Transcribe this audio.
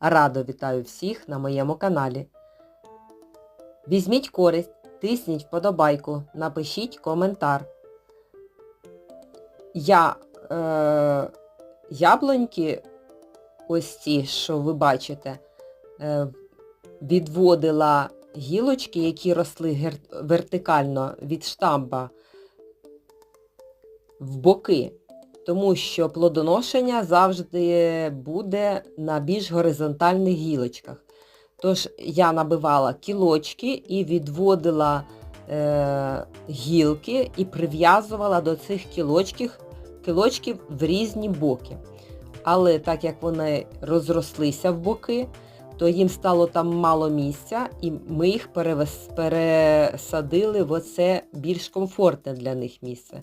Радо вітаю всіх на моєму каналі. Візьміть користь, тисніть вподобайку, напишіть коментар. Я е, яблуньки, ось ці, що ви бачите, е, відводила гілочки, які росли вертикально від штамба в боки, тому що плодоношення завжди буде на більш горизонтальних гілочках. Тож я набивала кілочки і відводила е, гілки і прив'язувала до цих кілочків, кілочків в різні боки. Але так як вони розрослися в боки, то їм стало там мало місця, і ми їх пересадили в оце більш комфортне для них місце.